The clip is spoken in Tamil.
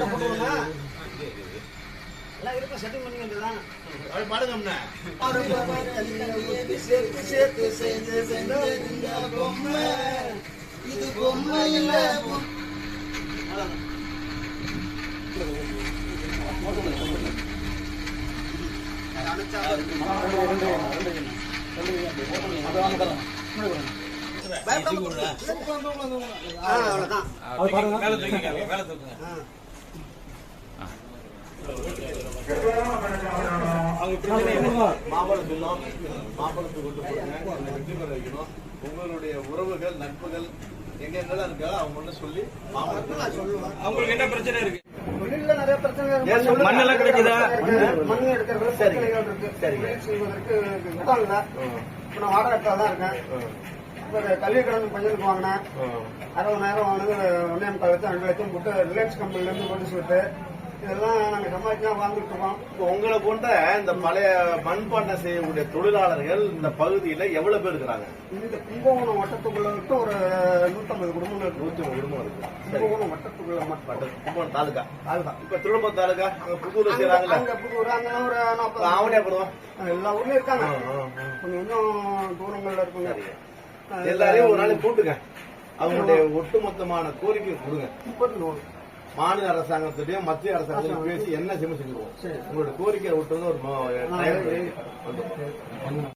பாட்டை போட்டுருவோமா எல்லாம் இருக்கும் செட்டிங் பண்ணி வேண்டியதான் அப்படி சேர்த்து சேர்த்து செஞ்சு செஞ்ச பொம்மை இது பொம்மை இல்ல. அவ்வளவுதான். தின்னும் மாம்பழத்தை கொண்டு போடுங்க இந்த வெற்றி பெற வைக்கணும் உங்களுடைய உறவுகள் நட்புகள் எங்கெங்கெல்லாம் இருக்கா அவங்க ஒண்ணு சொல்லி மாம்பழத்தை நான் சொல்லுவேன் அவங்களுக்கு என்ன பிரச்சனை இருக்கு? மண்ணெல்லாம் கிடைக்குதா? மண் பிரச்சனைகள் இருக்கு தொழில் செய்வதற்கு நான் வாடகை இடத்துல தான் இருக்கேன். இப்ப கல்வி கடன் பையனுக்கு வாங்கினேன். அறுபதாயிரம் வாங்கினது ஒன்னே முக்கால் லட்சம் ரெண்டு லட்சம் போட்டு ரிலையன்ஸ் கம்பெனில இருந்து போட்டு சொல்லிட்டு இதெல்லாம் நாங்க சம்பாதிச்சு வாங்கிட்டு இருக்கோம் இப்போ உங்களை போன்ற இந்த பழைய மண்பாண்டம் செய்யக்கூடிய தொழிலாளர்கள் இந்த பகுதியில எவ்வளவு பேர் இருக்கிறாங்க? இந்த கும்பகோணம் வட்டத்துக்குள்ள விட்டு ஒரு நூத்தம்பது குடும்பங்கள் மூணு குடும்பம் இருக்கு. கும்பகோணம் வட்டத்துக்குள்ள மட்டும். கும்பகோணம் தாலுக்கா அதுதான் இப்ப திரும்ப தாலுக்கா அங்க அங்க செய்யறாங்கல்ல அங்க புதூர் அங்க ஒரு நாற்பது ஆவணியாபுரம் எல்லா ஊர்லயும் இருக்காங்க. கொஞ்சம் கொஞ்சம் தூரங்கள்ல இருக்குங்க. எல்லாரையும் ஒரு நாளைக்கு கூட்டுங்க. அவங்களுடைய ஒட்டுமொத்தமான கோரிக்கை கொடுங்க. நூறு மாநில அரசாங்கத்திட்டையும் மத்திய அரசாங்கத்தையும் பேசி என்ன செய்ய செஞ்சுருவோம் சரி. உங்களுடைய கோரிக்கையை விட்டு ஒரு